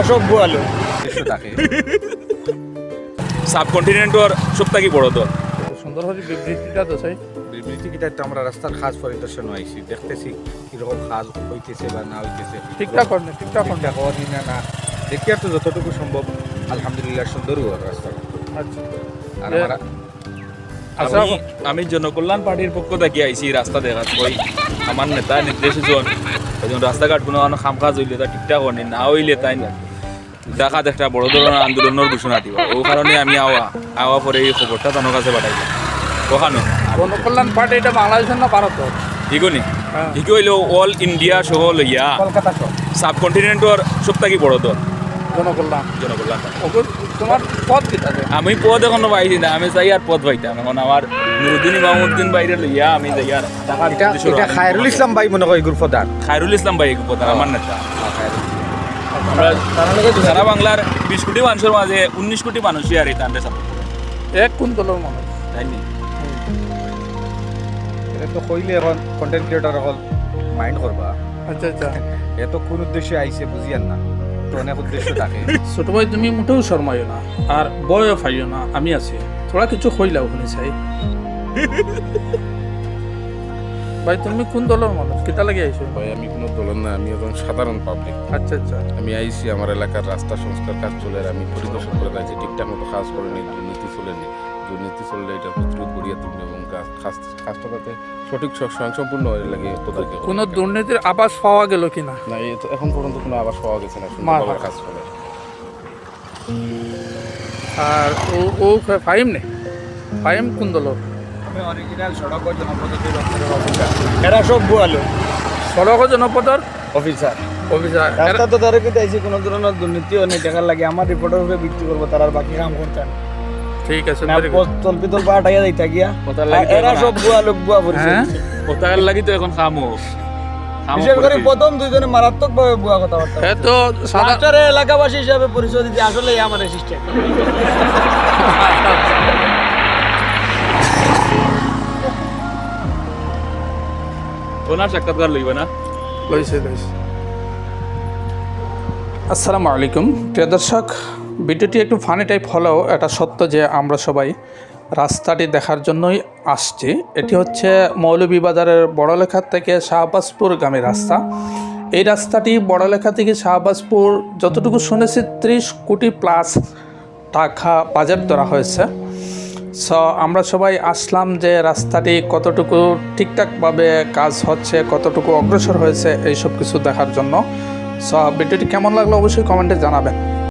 এরা সব গোয়ালো। দেড়শো থাকে সাবকন্টিনেন্টর সবথেকে বড় দল? সুন্দর হচ্ছে বিবৃতিটা তো চাই। বিবৃতি কিটা তো আমরা রাস্তার খাস পরিদর্শন আইছি দেখতেছি কীরকম কাজ হইতেছে বা না হইতেছে। ঠিকঠাক করনে ঠিকঠাক ঠিকঠাক হওয়া না না দেখি আর তো যতটুকু সম্ভব আলহামদুলিল্লাহ সুন্দরই ওর রাস্তা। আচ্ছা। আর আমরা আচ্ছা। আমি জনকল্যাণ পার্টির পক্ষ থেকে আইছি রাস্তা দেখাত কই আমার নেতা নির্দেশজন একজন রাস্তাঘাট কোনো খাম কাজ হইলে তা ঠিকঠাক হয়নি না হইলে তাই দেখাত একটা বড় ধরনের আন্দোলনের ঘোষণা দিবা। ও কারণে আমি আওয়া আওয়া পরে এই খবরটা তানোর কাছে পাঠাইলাম ওখানো গণকল্যাণ পার্টি এটা বাংলাদেশের না ভারত ইগনি। ইগো হইল অল ইন্ডিয়া সহ লইয়া কলকাতা শহর সাবকন্টিনেন্টর সবথেকে বড় দল। জনকল্যাণ। জনকল্যাণ। তোমার পদ কি আমি পদ এখনও পাইছি না আমি চাই আর পদ পাইতাম। এখন আমার নুরুদ্দিন ইমামুদ্দিন বাইরে লইয়া আমি যাই আর খায়রুল ইসলাম ভাই মনে হয় গ্রুপ প্রধান খায়রুল ইসলাম ভাই প্রধান আমার নেতা। আমরা সারা বাংলার বিশ কোটি মানুষের মাঝে উনিশ কোটি মানুষই আর এই তান্ডে সাপোর্ট এক কোন দলের মানুষ তাই নি? এটা তো কইলে এখন কন্টেন্ট ক্রিয়েটর হল মাইন্ড করবা আচ্ছা আচ্ছা। এত কোন উদ্দেশ্যে আইছে বুঝিয়ান না তো অনেক উদ্দেশ্য থাকে। ছোট ভাই তুমি মোটেও শর্মাইও না আর বয়ও ফাইও না আমি আছি। থোড়া কিছু হইলাও শুনি চাই ভাই তুমি কোন দলের মানুষ? কিতা লাগে আইছো? ভাই আমি কোনো দলের না আমি একজন সাধারণ পাবলিক আচ্ছা আচ্ছা। আমি আইসি আমার এলাকার রাস্তা সংস্কার কাজ চলে আমি পরিদর্শন করে যাচ্ছি ঠিকঠাক মতো কাজ করেনি দুর্নীতি চলেনি দুর্নীতি চললে এটা প্রতিরোধ করিয়া তুলবে এবং কাজ- কাজ- কাজটা যাতে সঠিক স্বয়ংসম্পূর্ণ হয়ে লাগে তদারকি। কোনো দুর্নীতির আবাস পাওয়া গেল কিনা? না তো এখন পর্যন্ত কোনো আবাস পাওয়া গেছে না সুন্দরভাবে কাজ করে। আর ও ও ফাইম নে? ফাইম কোন দলের? আমি অরিজিনাল সড়ক ও জনপদ্ধতি অফিসার। এরা সব গোয়ালো সড়ক জনপদর অফিসার অফিসার রাস্তা তো ধরে কিন্তু আইসি কোনো ধরনের দুর্নীতিও নেই টাকার লাগে আমার রিপোর্টের উপরে ভিত্তি করব তারা আর বাকি কাম করতেন ঠিক আছে. তলপি তল যাইতা গিয়া। এরা সব বুয়া লোক বুয়া পরিচয় হ্যাঁ? লাগি তো এখন খামো। বিশেষ করে। প্রথম দুইজনে মারাত্মক ভাবে বুয়া কথাবার্তা এ তো মাস্টারে এলাকাবাসী হিসাবে পরিচয় দিতে আসলে আমার সিস্টেম ওনার আসসালামু আলাইকুম। প্রিয় দর্শক, ভিডিওটি একটু ফানি টাইপ হলেও এটা সত্য যে আমরা সবাই রাস্তাটি দেখার জন্যই আসছি। এটি হচ্ছে মৌলভীবাজারের বড়লেখা থেকে শাহবাজপুরগামী রাস্তা। এই রাস্তাটি বড়লেখা থেকে শাহবাজপুর, যতটুকু শুনেছি, ত্রিশ কোটি প্লাস টাকা বাজেট ধরা হয়েছে। সো আমরা সবাই আসলাম যে রাস্তাটি কতটুকু ঠিকঠাকভাবে কাজ হচ্ছে, কতটুকু অগ্রসর হয়েছে, এইসব কিছু দেখার জন্য। সো ভিডিওটি কেমন লাগল অবশ্যই কমেন্টে জানাবেন।